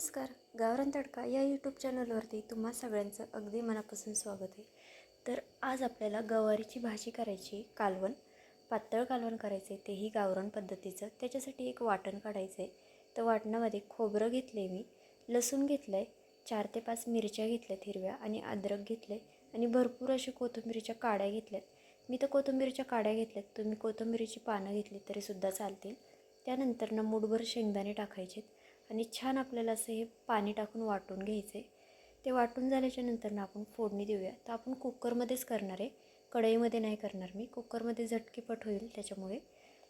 नमस्कार गावरान तडका या यूट्यूब चॅनलवरती तुम्हा सगळ्यांचं अगदी मनापासून स्वागत आहे. तर आज आपल्याला गवारीची भाजी करायची कालवण पातळ कालवण करायचं आहे तेही गावरान पद्धतीचं. त्याच्यासाठी एक वाटण काढायचं आहे तर वाटणामध्ये खोबरं घेतलं आहे मी लसूण घेतलं आहे चार ते पाच मिरच्या घेतल्यात हिरव्या आणि अद्रक घेतलं आहे आणि भरपूर अशा कोथिंबीरीच्या काड्या घेतल्यात. मी तर कोथिंबीरीच्या काड्या घेतल्यात तुम्ही कोथिंबीरीची पानं घेतली तरीसुद्धा चालतील. त्यानंतर ना मुठभर शेंगदाणे टाकायचे आणि छान आपल्याला असं हे पाणी टाकून वाटून घ्यायचं आहे. ते वाटून झाल्याच्यानंतर ना आपण फोडणी देऊया. तर आपण कुकरमध्येच करणार आहे. कढईमध्ये नाही करणार मी. कुकरमध्ये झटकीपट होईल त्याच्यामुळे.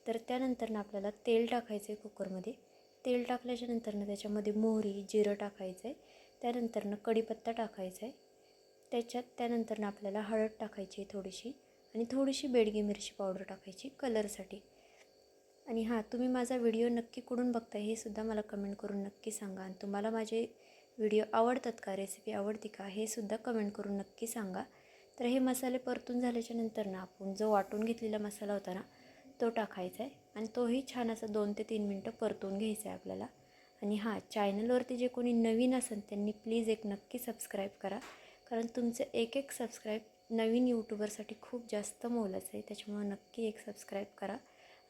तर त्यानंतर ना आपल्याला तेल टाकायचं आहे कुकरमध्ये. तेल टाकल्याच्या नंतर ना त्याच्यामध्ये मोहरी जिरं टाकायचं आहे. त्यानंतर ना कढीपत्ता टाकायचा आहे. त्याच्यात त्यानंतर ना आपल्याला हळद टाकायची आहे थोडीशी आणि थोडीशी बेडगी मिरची पावडर टाकायची कलरसाठी. आणि हां तुम्ही माझा व्हिडिओ नक्की कुठून बघता हे सुद्धा मला कमेंट करून नक्की सांगा. आणि तुम्हाला माझे व्हिडिओ आवडतात का रेसिपी आवडते का हे सुद्धा कमेंट करून नक्की सांगा. तर हे मसाले परतून झाल्याच्यानंतर ना आपण जो वाटून घेतलेला मसाला होता ना तो टाकायचा आहे आणि तोही छान असा दोन ते तीन मिनटं परतून घ्यायचा आहे आपल्याला. आणि हां चॅनलवरती जे कोणी नवीन असेल त्यांनी प्लीज एक नक्की सबस्क्राईब करा. कारण तुमचं एक एक सबस्क्राईब नवीन यूट्यूबरसाठी खूप जास्त मोलाचं आहे त्याच्यामुळं नक्की एक सबस्क्राईब करा.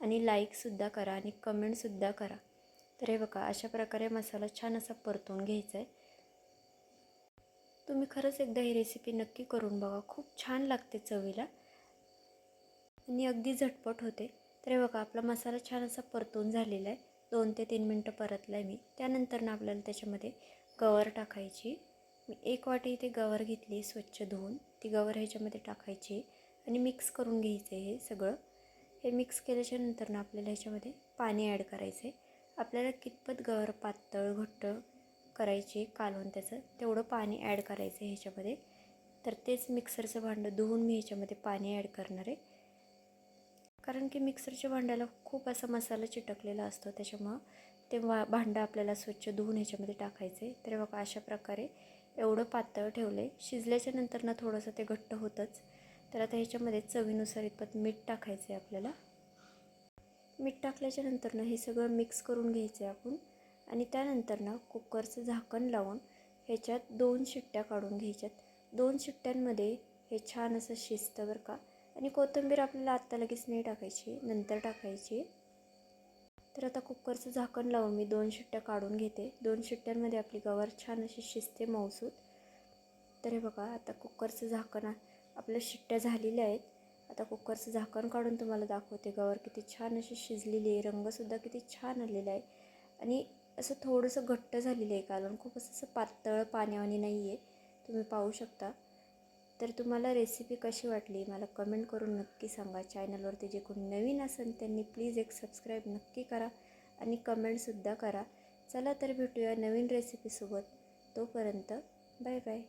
आणि लाईकसुद्धा करा आणि कमेंटसुद्धा करा. तर हे बघा अशा प्रकारे मसाला छान असा परतून घ्यायचा आहे तुम्ही खरंच एकदा ही रेसिपी नक्की करून बघा. खूप छान लागते चवीला. आणि अगदी झटपट होते. तर हे बघा आपला मसाला छान असा परतून झालेला आहे दोन ते तीन मिनटं परतला आहे मी. त्यानंतर ना आपल्याला त्याच्यामध्ये गवर टाकायची. मी एक वाटी इथे गवर घेतली स्वच्छ धुवून. ती गवर ह्याच्यामध्ये टाकायची आणि मिक्स करून घ्यायचं हे सगळं. हे मिक्स केल्याच्यानंतर ना आपल्याला ह्याच्यामध्ये पाणी ॲड करायचं आहे आपल्याला कितपत गवर पातळ घट्ट करायचे कालवून त्याचं तेवढं पाणी ॲड करायचं आहे ह्याच्यामध्ये. तर तेच मिक्सरचं भांडं धुवून मी ह्याच्यामध्ये पाणी ॲड करणार आहे. कारण की मिक्सरच्या भांड्याला खूप असा मसाला चिटकलेला असतो त्याच्यामुळं ते वा भांडं आपल्याला स्वच्छ धुवून ह्याच्यामध्ये टाकायचं आहे तर बघा अशा प्रकारे एवढं पातळ ठेवलं आहे शिजल्याच्या नंतर ना थोडंसं ते घट्ट होतंच. तर आता ह्याच्यामध्ये चवीनुसार इतपत मीठ टाकायचं आहे आपल्याला. मीठ टाकल्याच्या नंतरनं हे सगळं मिक्स करून घ्यायचं आहे आपण. आणि त्यानंतर ना कुकरचं झाकण लावून ह्याच्यात दोन शिट्ट्या काढून घ्यायच्यात. दोन शिट्ट्यांमध्ये हे छान असं शिजतं बरं का. आणि कोथिंबीर आपल्याला आत्ता लगेच नाही टाकायची नंतर टाकायची. तर आता कुकरचं झाकण लावून मी दोन शिट्ट्या काढून घेते. दोन शिट्ट्यांमध्ये आपली गवार छान अशी शिजते मौसूद तर हे बघा आता कुकरचं झाकण आपल्या शिट्ट्या झालेल्या आहेत. आता कुकरचं झाकण काढून तुम्हाला दाखवते. गवर किती छान अशी शिजलेली आहे. रंगसुद्धा किती छान आलेला आहे. आणि असं थोडंसं घट्ट झालेलं आहे कालवण. खूप असं असं पातळ पाण्यावानी नाही आहे. तुम्ही पाहू शकता. तर तुम्हाला रेसिपी कशी वाटली? मला कमेंट करून नक्की सांगा. चॅनलवरती जे कोणी नवीन असेल त्यांनी प्लीज एक सबस्क्राईब नक्की करा आणि कमेंटसुद्धा करा. चला तर भेटूया नवीन रेसिपीसोबत तोपर्यंत बाय बाय